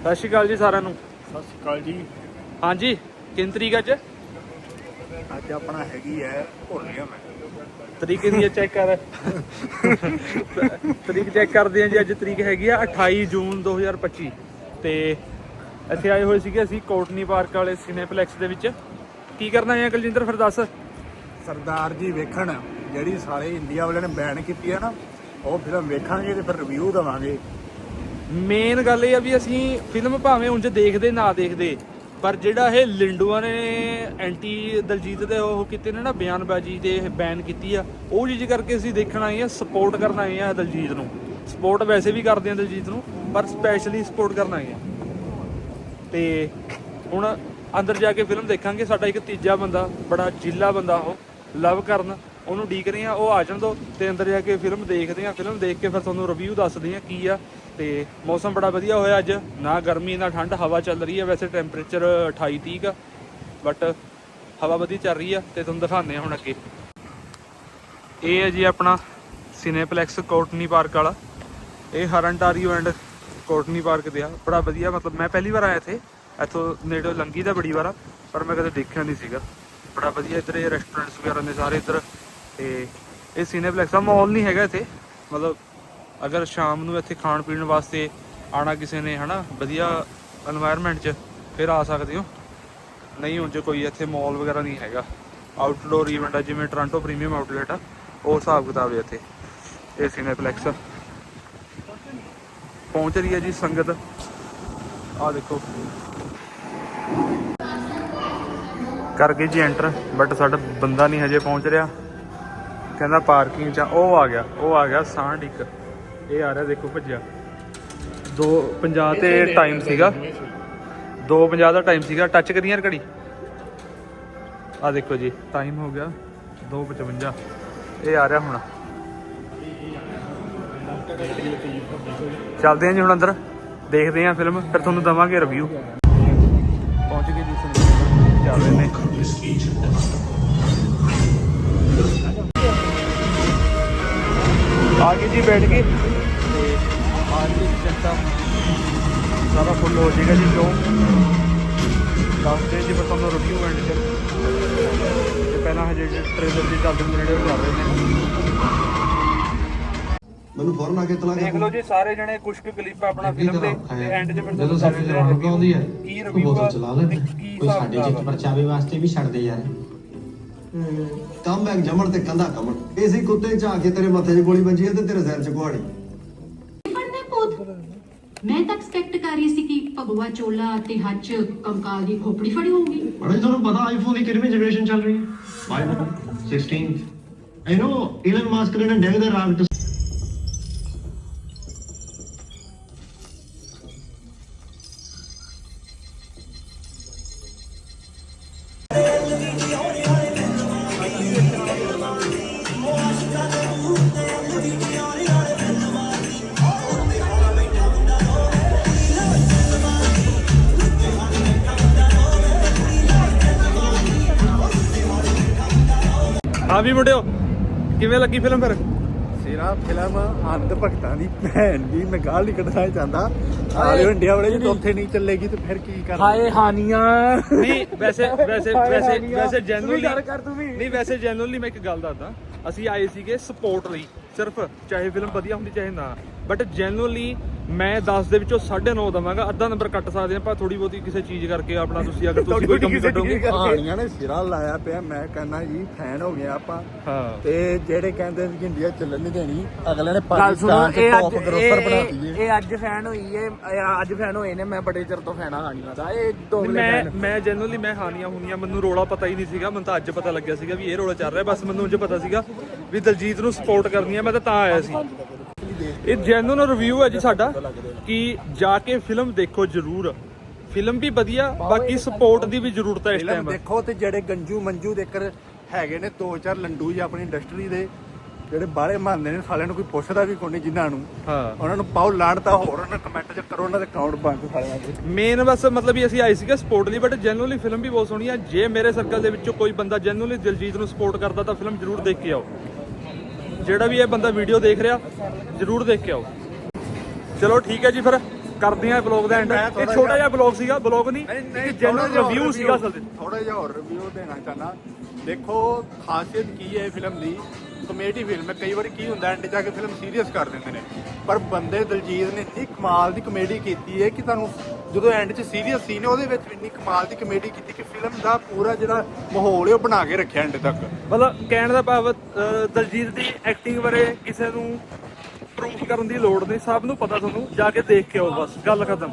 ਸਤਿ ਸ਼੍ਰੀ ਅਕਾਲ ਜੀ ਸਾਰਿਆਂ ਨੂੰ। ਸਤਿ ਸ਼੍ਰੀ ਅਕਾਲ ਜੀ। ਹਾਂਜੀ ਕਿੰਨ ਤਰੀਕ ਅੱਜ? ਅੱਜ ਆਪਣਾ ਹੈਗੀ ਹੈ ਭੁੱਲ ਗਿਆ ਮੈਂ। ਤਰੀਕ ਦੀ ਚੈੱਕ ਕਰ। ਤਰੀਕ ਚੈੱਕ ਕਰਦੇ ਹਾਂ ਜੀ ਅੱਜ ਤਰੀਕ ਹੈਗੀ ਆ 28 ਜੂਨ 2025 ਤੇ ਇੱਥੇ ਆਏ ਹੋਏ ਸੀਗੇ ਅਸੀਂ ਕੋਟਨੀ ਪਾਰਕ ਵਾਲੇ ਸਿਨੇਪਲੈਕਸ ਦੇ ਵਿੱਚ। ਕੀ ਕਰਨਾ ਹੈ ਕੁਲਜਿੰਦਰ ਫਿਰ ਦੱਸ। ਸਰਦਾਰ ਜੀ ਵੇਖਣ ਜਿਹੜੀ ਸਾਰੇ ਇੰਡੀਆ ਵਾਲਿਆਂ ਨੇ ਬੈਨ ਕੀਤੀ ਹੈ ਨਾ ਉਹ ਫਿਲਮ ਵੇਖਾਂਗੇ ਤੇ ਫਿਰ ਰਿਵਿਊ ਦਵਾਂਗੇ। ਮੇਨ ਗੱਲ ਇਹ ਆ ਵੀ ਅਸੀਂ ਫਿਲਮ ਭਾਵੇਂ ਉਂਝ ਦੇਖਦੇ, ਨਾ ਦੇਖਦੇ, ਪਰ ਜਿਹੜਾ ਇਹ ਲਿੰਡੂਆਂ ਨੇ ਐਂਟੀ ਦਲਜੀਤ ਦੇ ਉਹ ਕੀਤੇ ਨੇ ਨਾ ਬਿਆਨਬਾਜ਼ੀ ਤੇ ਇਹ ਬੈਨ ਕੀਤੀ ਆ, ਉਹ ਚੀਜ਼ ਕਰਕੇ ਅਸੀਂ ਦੇਖਣ ਆਏ ਆ ਸਪੋਰਟ ਕਰਨ ਆਏ ਆ ਦਲਜੀਤ ਨੂੰ। ਸਪੋਰਟ ਵੈਸੇ ਵੀ ਕਰਦੇ ਆ ਦਲਜੀਤ ਨੂੰ, ਪਰ ਸਪੈਸ਼ਲੀ ਸਪੋਰਟ ਕਰਨ ਆਏ ਆ। ਤੇ ਹੁਣ ਅੰਦਰ ਜਾ ਕੇ ਫਿਲਮ ਦੇਖਾਂਗੇ, ਸਾਡਾ ਇੱਕ ਤੀਜਾ ਬੰਦਾ, ਬੜਾ ਜਿੱਲਾ ਬੰਦਾ ਉਹ, ਲਵ ਕਰਨ। ਉਹਨੂੰ ਡੀਕ ਰਹੇ ਆ ਉਹ ਆ ਜਾਣ ਦੋ ਤੇ ਅੰਦਰ ਜਾ ਕੇ ਫਿਲਮ ਦੇਖਦੇ ਆ ਫਿਲਮ ਦੇਖ ਕੇ ਫਿਰ ਤੁਹਾਨੂੰ ਰਿਵਿਊ ਦੱਸਦੇ ਆ ਕੀ ਆ। ਤੇ ਮੌਸਮ ਬੜਾ ਵਧੀਆ ਹੋਇਆ ਅੱਜ। ਨਾ ਗਰਮੀ, ਨਾ ਠੰਡ, ਹਵਾ ਚੱਲ ਰਹੀ ਹੈ। ਵੈਸੇ ਟੈਂਪਰੇਚਰ 28 30 ਆ ਬਟ ਹਵਾ ਵਧੀਆ ਚੱਲ ਰਹੀ ਆ ਤੇ ਤੁਹਾਨੂੰ ਦਿਖਾਉਂਦੇ ਆ ਹੁਣ ਅੱਗੇ। ਇਹ ਹੈ ਜੀ ਆਪਣਾ ਸਿਨੇਪਲੈਕਸ ਕੋਟਨੀ ਪਾਰਕ ਵਾਲਾ। ਇਹ ਹਰਨਟਾਰੀਓ ਐਂਡ ਕੋਟਨੀ ਪਾਰਕ ਦੇ ਆ। ਬੜਾ ਵਧੀਆ, ਮਤਲਬ ਮੈਂ ਪਹਿਲੀ ਵਾਰ ਆਇਆ ਇੱਥੇ। ਇੱਥੋਂ ਨੇੜੇ ਲੰਗੀ ਦਾ ਬੜੀ ਵਾਰ ਪਰ ਮੈਂ ਕਦੇ ਦੇਖਿਆ ਨਹੀਂ ਸੀਗਾ। ਬੜਾ ਵਧੀਆ ਇੱਧਰ ਇਹ ਰੈਸਟੋਰੈਂਟਸ ਵਗੈਰਾ ਨੇ ਸਾਰੇ ਇੱਧਰ ਤੇ ਇਹ ਸਿਨੇਪਲੈਕਸ ਦਾ ਮਾਲ ਨਹੀਂ ਹੈਗਾ ਇੱਥੇ। ਮਤਲਬ ਅਗਰ ਸ਼ਾਮ ਨੂੰ ਇੱਥੇ ਖਾਣ ਪੀਣ ਵਾਸਤੇ ਆਣਾ ਕਿਸੇ ਨੇ, ਹਨਾ, ਵਧੀਆ এনवायरमेंट 'ਚ, ਫਿਰ ਆ ਸਕਦੇ ਹੋ। ਨਹੀਂ ਹੁਣ ਜੇ ਕੋਈ ਇੱਥੇ ਮਾਲ ਵਗੈਰਾ ਨਹੀਂ ਹੈਗਾ। ਆਊਟਡੋਰ ਇਵੈਂਟ ਆ, ਜਿਵੇਂ ਟ੍ਰਾਂਟੋ ਪ੍ਰੀਮੀਅਮ ਆਊਟਲੈਟ ਆ, ਉਹ ਹਿਸਾਬ ਕਿਤਾਬ ਹੈ ਇੱਥੇ। ਇਹ ਸਿਨੇਪਲੈਕਸ ਪਹੁੰਚ ਰਹੀ ਹੈ ਜੀ ਸੰਗਤ। ਆ ਦੇਖੋ। ਕਰ ਗਏ ਜੀ ਐਂਟਰ ਬਟ ਸਾਡਾ ਬੰਦਾ ਨਹੀਂ ਹਜੇ ਪਹੁੰਚ ਰਿਹਾ। ਕਹਿੰਦਾ ਪਾਰਕਿੰਗ 'ਚ ਆ। ਉਹ ਆ ਗਿਆ ਉਹ ਆ ਗਿਆ ਸਾਂਢ ਇੱਕ। ਇਹ ਆ ਰਿਹਾ ਦੇਖੋ ਭੱਜਿਆ। 2:50 ਤੇ ਟਾਈਮ ਸੀਗਾ। 2:50 ਦਾ ਟਾਈਮ ਸੀਗਾ। ਟੱਚ ਕਰੀ ਯਾਰ ਘੜੀ। ਆ ਦੇਖੋ ਜੀ ਟਾਈਮ ਹੋ ਗਿਆ 2:55 ਇਹ ਆ ਰਿਹਾ ਹੁਣ। ਚੱਲਦੇ ਹਾਂ ਜੀ ਹੁਣ ਅੰਦਰ। ਦੇਖਦੇ ਹਾਂ ਫਿਲਮ ਫਿਰ ਤੁਹਾਨੂੰ ਦਵਾਂਗੇ ਰਿਵਿਊ ਪਹੁੰਚ ਗਏ ਜੀ ਚੱਲ ਰਹੇ ਨੇ। ਆ ਗਏ ਜੀ ਬੈਠ ਗਏ ਤੇ ਆ ਜੀ ਜਨਤਾ ਸਾਰਾ ਫੁੱਲ ਹੋ ਜਾਏਗਾ ਜੀ ਜੋ ਦੱਸਦੇ ਜੀ ਮੈਂ ਤੁਹਾਨੂੰ ਰਿਵਿਊ ਐਂਡ ਚ। ਤੇ ਪਹਿਲਾਂ ਹਜੇ ਟ੍ਰੇਲਰ ਦੀ ਚੱਲਦੇ ਨੇੜੇ ਚੱਲ ਰਹੇ ਨੇ। ਮੈਨੂੰ ਫੌਰਨ ਆ ਕੇ ਇਤਲਾ ਦੇਖ ਲਓ ਜੀ ਸਾਰੇ ਜਣੇ ਕੁਝ ਕੁ ਕਲਿੱਪ ਆਪਣਾ ਫਿਲਮ ਦੇ ਤੇ ਐਂਡ 'ਚ ਫਿਰ ਜਦੋਂ ਸਾਡੇ ਤੇ ਰੌਣਕ ਆਉਂਦੀ ਹੈ ਕੀ ਕੋਈ ਰਿਵਿਊ ਚਲਾ ਲੈ ਕੋਈ ਸਾਡੇ ਚਿੱਤ ਪਰਚਾਵੇ ਵਾਸਤੇ ਵੀ ਛੱਡਦੇ ਯਾਰ ਕਮ ਜਮਣ ਤੇ ਕੰਧਾ ਕਮਣ। ਇਸੇ ਕੁੱਤੇ ਝਾ ਕੇ ਤੇਰੇ ਮੱਥੇ 'ਚ ਗੋਲੀ ਵੱਜੀ ਹੈ ਤੇ ਤੇਰੇ ਸਿਰ 'ਚ ਕੁਹਾੜੀ। ਪੜਨੇ ਪੁੱਤ। ਮੈਂ ਤਾਂ ਐਕਸਪੈਕਟ ਕਰ ਰਹੀ ਸੀ ਕਿ ਭਗਵਾ ਚੋਲਾ ਤੇ ਹੱਥ 'ਚ ਕੰਕਾਲ ਦੀ ਖੋਪੜੀ ਫੜੀ ਹੋਊਗੀ। ਬੜਾ ਤੁਹਾਨੂੰ ਪਤਾ ਆਈਫੋਨ ਦੀ ਕਿੰਨੀ ਜਨਰੇਸ਼ਨ ਚੱਲ ਰਹੀ ਹੈ? 16th ਆਈ ਨੋ ਇਲਨ ਮਾਸਕ ਨੇ ਡੈਗ ਦਾ ਰਾਗ ਹਾਂ ਵੀ ਮੁੰਡਿਓ ਕਿਵੇਂ ਲੱਗੀ ਫਿਲਮ ਫਿਰ? ਸਿਰਾ ਫਿਲਮ ਅੰਧ ਭਗਤਾਂ ਦੀ ਭੈਣ ਦੀ ਮੈਂ ਗਾਲ ਨਹੀਂ ਕੱਢਣਾ ਚਾਹੁੰਦਾ। ਸਾਰੇ ਇੰਡੀਆ ਵਾਲੇ ਜੇ ਉੱਥੇ ਨਹੀਂ ਚੱਲੇਗੀ ਤੇ ਫਿਰ ਕੀ ਕਰ ਹਾਨੀਆਂ। ਨਹੀਂ ਵੈਸੇ ਵੈਸੇ ਹਾਏ ਵੈਸੇ। ਵੈਸੇ ਜੈਨੂਅਲੀ ਗੱਲ ਕਰ ਤੂੰ ਵੀ। ਨਹੀਂ ਵੈਸੇ ਜੈਨੂਅਲੀ ਮੈਂ ਇੱਕ ਗੱਲ ਦੱਸਦਾ। ਅਸੀਂ ਆਏ ਸੀਗੇ ਸਪੋਰਟ ਲਈ ਸਿਰਫ ਚਾਹੇ ਫਿਲਮ ਵਧੀਆ ਹੁੰਦੀ ਚਾਹੇ ਨਾ। ਬਟ ਜੈਨੂਅਲੀ ਮੈਂ 10 ਦੇ ਵਿੱਚੋਂ 9.5 ਦਵਾਂਗਾ। ਅੱਧਾ ਨੰਬਰ ਕੱਟ ਸਕਦੇ ਆਪਾਂ ਥੋੜੀ ਬਹੁਤੀ ਕਿਸੇ ਚੀਜ਼ ਕਰਕੇ ਆਪਣਾ ਤੁਸੀਂ ਅਗਰ ਤੁਸੀਂ ਕੋਈ ਕਮੀ ਕੱਢੋਗੇ। ਕਹਾਣੀਆਂ ਨੇ ਸਿਰਾ ਲਾਇਆ ਪਿਆ ਮੈਂ ਕਹਿੰਦਾ ਜੀ ਫੈਨ ਹੋ ਗਿਆ ਆਪਾਂ। ਹਾਂ। ਤੇ ਜਿਹੜੇ ਕਹਿੰਦੇ ਸੀ ਕਿ ਇੰਡੀਆ ਚੱਲਣ ਨਹੀਂ ਦੇਣੀ ਅਗਲੇ ਨੇ ਪਾਕਿਸਤਾਨ ਇਹ ਟੌਪ ਅੱਜ ਗਰੋਸਰ ਇਹ- ਬਣਾਤੀ ਇਹ ਹੈ। ਅੱਜ ਫੈਨ ਹੋਈ ਏ ਇਹ ਅੱਜ ਫੈਨ ਹੋਏ ਨੇ ਮੈਂ ਬੜੇ ਚਿਰ ਤੋਂ ਫੈਨ ਆ ਹਾਨੀਆਂ ਦਾ ਇਹ ਦੋਗਲੇ ਮੈਂ ਮੈਂ ਜੈਨੂਅਲੀ ਮੈਂ ਹਾਨੀਆਂ ਹੁਨੀਆਂ ਮੈਨੂੰ ਰੋਲਾ ਪਤਾ ਹੀ ਨਹੀਂ ਸੀਗਾ ਮੈਨੂੰ ਤਾਂ ਅੱਜ ਪਤਾ ਲੱਗਿਆ ਸੀਗਾ ਵੀ ਇਹ ਰੋਲਾ ਚੱਲ ਰਿਹਾ ਬਸ ਮੈਨੂੰ ਉਂਝ ਪਤਾ ਸੀਗਾ ਵੀ ਦਲਜੀਤ ਨੂੰ ਸਪੋਰਟ ਕਰਨੀ ਆ ਮੈਂ ਤਾਂ ਤਾਂ ਆਇਆ ਸੀ। ਇਹ ਜੈਨੂਅਲ ਰਿਵਿਊ ਹੈ ਜੀ ਸਾਡਾ ਕਿ ਜਾ ਕੇ ਫਿਲਮ ਦੇਖੋ ਜਰੂਰ। ਫਿਲਮ ਵੀ ਵਧੀਆ ਬਾਕੀ ਸਪੋਰਟ ਦੀ ਵੀ ਜ਼ਰੂਰਤ ਹੈ ਇਸ ਟਾਈਮ ਦੇਖੋ ਤੇ ਜਿਹੜੇ ਗੰਜੂ ਮੰਜੂ ਦੇਕਰ ਹੈਗੇ ਨੇ ਦੋ ਚਾਰ ਲੰਡੂ ਜੀ ਆਪਣੀ ਇੰਡਸਟਰੀ ਦੇ ਜਿਹੜੇ ਬਾਹਲੇ ਮੰਨਦੇ ਨੇ ਸਾਲਿਆਂ ਨੂੰ ਕੋਈ ਪੁੱਛਦਾ ਵੀ ਕੋਈ ਨਹੀਂ ਜਿਨ੍ਹਾਂ ਨੂੰ। ਹਾਂ। ਉਹਨਾਂ ਨੂੰ ਪਾਓ ਲਾਣਤਾ ਹੋਰ ਉਹਨਾਂ ਕਮੈਂਟ ਚ ਕਰੋ ਉਹਨਾਂ ਦੇ ਅਕਾਊਂਟ ਬੰਦ ਸਾਲਿਆਂ ਦੇ। ਮੇਨ ਬਸ ਮਤਲਬ ਵੀ ਅਸੀਂ ਆਏ ਸੀਗੇ ਸਪੋਰਟ ਲਈ ਬਟ ਜੈਨੂਅਲੀ ਫਿਲਮ ਵੀ ਬਹੁਤ ਸੋਹਣੀ ਆ ਜੇ ਮੇਰੇ ਸਰਕਲ ਦੇ ਵਿੱਚੋਂ ਕੋਈ ਬੰਦਾ ਜੈਨੂਅਲੀ ਦਿਲਜੀਤ ਨੂੰ ਸਪੋਰਟ ਕਰਦਾ ਤਾਂ ਫਿਲਮ ਜ਼ਰੂਰ ਦੇਖ ਕੇ ਆਓ। ਜਿਹੜਾ ਵੀ ਇਹ ਬੰਦਾ ਵੀਡੀਓ ਦੇਖ ਰਿਹਾ ਜ਼ਰੂਰ ਦੇਖ ਕੇ ਆਓ। ਚਲੋ ਠੀਕ ਹੈ ਜੀ ਫਿਰ ਕਰਦੇ ਆ ਬਲੌਗ ਦਾ ਐਂਡ ਇਹ ਛੋਟਾ ਜਿਹਾ- ਬਲੌਗ ਸੀਗਾ ਬਲੌਗ ਨਹੀਂ ਇੱਕ ਜਨਰਲ ਰਿਵਿਊ ਸੀਗਾ ਅਸਲ ਥੋੜਾ ਜਿਹਾ ਹੋਰ ਰਿਵਿਊ ਦੇਣਾ ਚਾਹਨਾ ਦੇਖੋ ਖਾਸੀਅਤ ਕੀ ਹੈ ਫਿਲਮ ਦੀ? ਕਮੇਡੀ ਫਿਲਮ ਹੈ ਕਈ ਵਾਰੀ ਕੀ ਹੁੰਦਾ ਐਂਡ ਜਾ ਕੇ ਫਿਲਮ ਸੀਰੀਅਸ ਕਰ ਦਿੰਦੇ ਨੇ। ਪਰ ਬੰਦੇ ਦਲਜੀਤ ਨੇ ਇੰਨੀ ਕਮਾਲ ਦੀ ਕਮੇਡੀ ਕੀਤੀ ਹੈ ਕਿ ਤੁਹਾਨੂੰ ਜਦੋਂ ਐਂਡ 'ਚ ਸੀਰੀਅਸ ਸੀਨ ਹੈ ਉਹਦੇ ਵਿੱਚ ਇੰਨੀ ਕਮਾਲ ਦੀ ਕਮੇਡੀ ਕੀਤੀ ਕਿ ਫਿਲਮ ਦਾ ਪੂਰਾ ਜਿਹੜਾ ਮਾਹੌਲ ਹੈ ਉਹ ਬਣਾ ਕੇ ਰੱਖਿਆ ਐਂਡ ਤੱਕ। ਮਤਲਬ ਕਹਿਣ ਦਾ ਭਾਵ ਅਹ, ਦਲਜੀਤ ਦੀ ਐਕਟਿੰਗ ਬਾਰੇ ਕਿਸੇ ਨੂੰ ਪ੍ਰੂਫ ਕਰਨ ਦੀ ਲੋੜ ਨਹੀਂ ਸਭ ਨੂੰ ਪਤਾ ਤੁਹਾਨੂੰ ਜਾ ਕੇ ਦੇਖ ਕੇ ਆਓ ਬਸ ਗੱਲ ਖਤਮ।